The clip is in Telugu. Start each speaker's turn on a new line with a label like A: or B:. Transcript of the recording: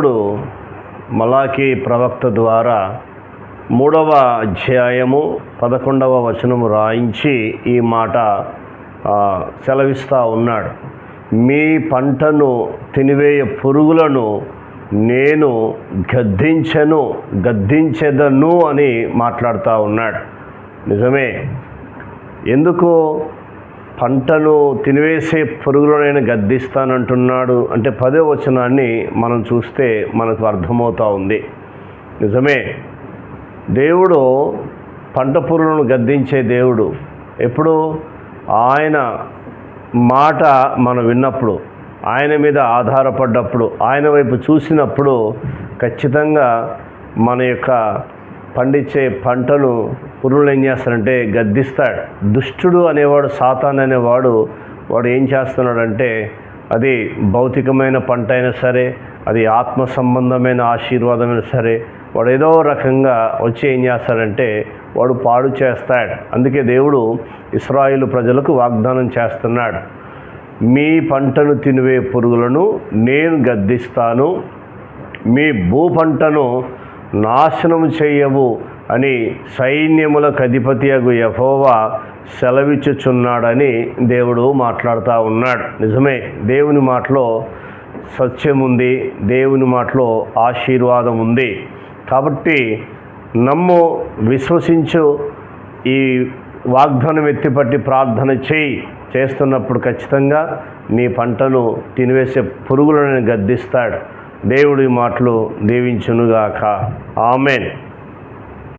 A: దేవుడు మలాకి ప్రవక్త ద్వారా మూడవ అధ్యాయము పదకొండవ వచనము రాయించి ఈ మాట సెలవిస్తూ ఉన్నాడు. మీ పంటను తినివేయ పురుగులను నేను గద్దించను గద్దించెదను అని మాట్లాడుతూ ఉన్నాడు. నిజమే. ఎందుకు? పంటను తినివేసే పురుగులనైనా నేను గద్దిస్తానంటున్నాడు. అంటే పదే వచనాన్ని మనం చూస్తే మనకు అర్థమవుతా ఉంది. నిజమే. దేవుడు పంట పురుగులను గద్దించే దేవుడు. ఎప్పుడు? ఆయన మాట మనం విన్నప్పుడు ఆయన మీద ఆధారపడ్డప్పుడు ఆయన వైపు చూసినప్పుడు ఖచ్చితంగా మన యొక్క పండించే పంటను పురుగులు ఏం చేస్తాడంటే గద్దిస్తాడు. దుష్టుడు అనేవాడు సాతాన్ అనేవాడు వాడు ఏం చేస్తున్నాడంటే అది భౌతికమైన పంట అయినా సరే అది ఆత్మ సంబంధమైన ఆశీర్వాదమైనా సరే వాడు ఏదో రకంగా వచ్చి ఏం చేస్తాడంటే వాడు పాడు చేస్తాడు. అందుకే దేవుడు ఇస్రాయిల్ ప్రజలకు వాగ్దానం చేస్తున్నాడు. మీ పంటను తినివే పురుగులను నేను గద్దిస్తాను. మీ భూ పంటను నాశనం చేయవు. అని సైన్యములకు అధిపతి అగు యహోవా సెలవిచ్చుచున్నాడని దేవుడు మాట్లాడుతూ ఉన్నాడు. నిజమే దేవుని మాటలో సత్యం ఉంది దేవుని మాటలో ఆశీర్వాదం ఉంది కాబట్టి నమ్ము విశ్వసించు ఈ వాగ్దానం ఎత్తిపట్టి ప్రార్థన చేయి. చేస్తున్నప్పుడు ఖచ్చితంగా నీ పంటను తినివేసే పురుగులను గద్దిస్తాడు. దేవుడి మాటలు దీవించునుగాక. ఆమెన్.